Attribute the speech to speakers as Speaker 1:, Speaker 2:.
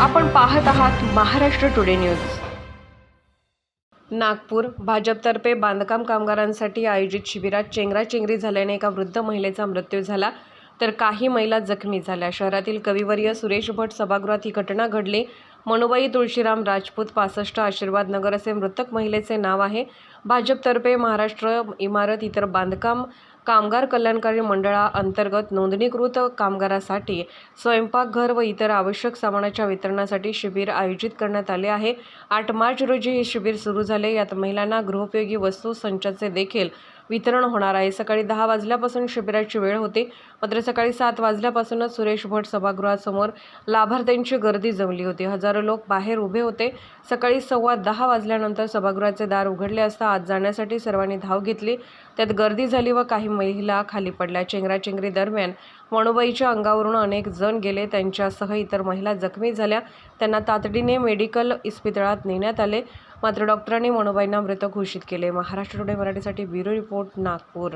Speaker 1: आपण पाहत आहात महाराष्ट्र टुडे न्यूज नागपूर भाजपतर्फे बांधकाम कामगारांसाठी आयोजित शिबिरात चेंगराचेंगरी झाल्याने एका वृद्ध महिलेचा मृत्यू झाला. तर काही महिला जखमी झाल्या. शहरातील कविवर्य सुरेश भट सभागृहात ही घटना घडली. मनुबाई तुळशीराम राजपूत पासष्ट आशीर्वाद नगर असे मृतक महिलेचे नाव आहे. भाजपतर्फे महाराष्ट्र इमारत इतर बांधकाम कामगार कल्याणकारी मंडळाअंतर्गत नोंदणीकृत कामगारासाठी स्वयंपाकघर व इतर आवश्यक सामानाच्या वितरणासाठी शिबिर आयोजित करण्यात आले आहे. आठ मार्च रोजी हे शिबिर सुरू झाले. यात महिलांना गृहोपयोगी वस्तू संचाचे देखील वितरण होणार आहे. सकाळी दहा वाजल्यापासून शिबिराची वेळ होती. मात्र सकाळी सात वाजल्यापासूनच सुरेश भट सभागृहासमोर लाभार्थ्यांची गर्दी जमली होती. हजारो लोक बाहेर उभे होते. सकाळी सव्वा दहा वाजल्यानंतर सभागृहाचे दार उघडले असता आत जाण्यासाठी सर्वांनी धाव घेतली. त्यात गर्दी झाली व काही महिला खाली पडल्या. चेंगराचेंगरी दरम्यान मणुबाईच्या अंगावरून अनेक जण गेले. त्यांच्यासह इतर महिला जखमी झाल्या. त्यांना तातडीने मेडिकल इस्पितळात नेण्यात आले. मात्र डॉक्टरांनी मणुबाईंना मृत घोषित केले. महाराष्ट्र टुडे मराठीसाठी ब्युरो रिपोर्ट नागपूर.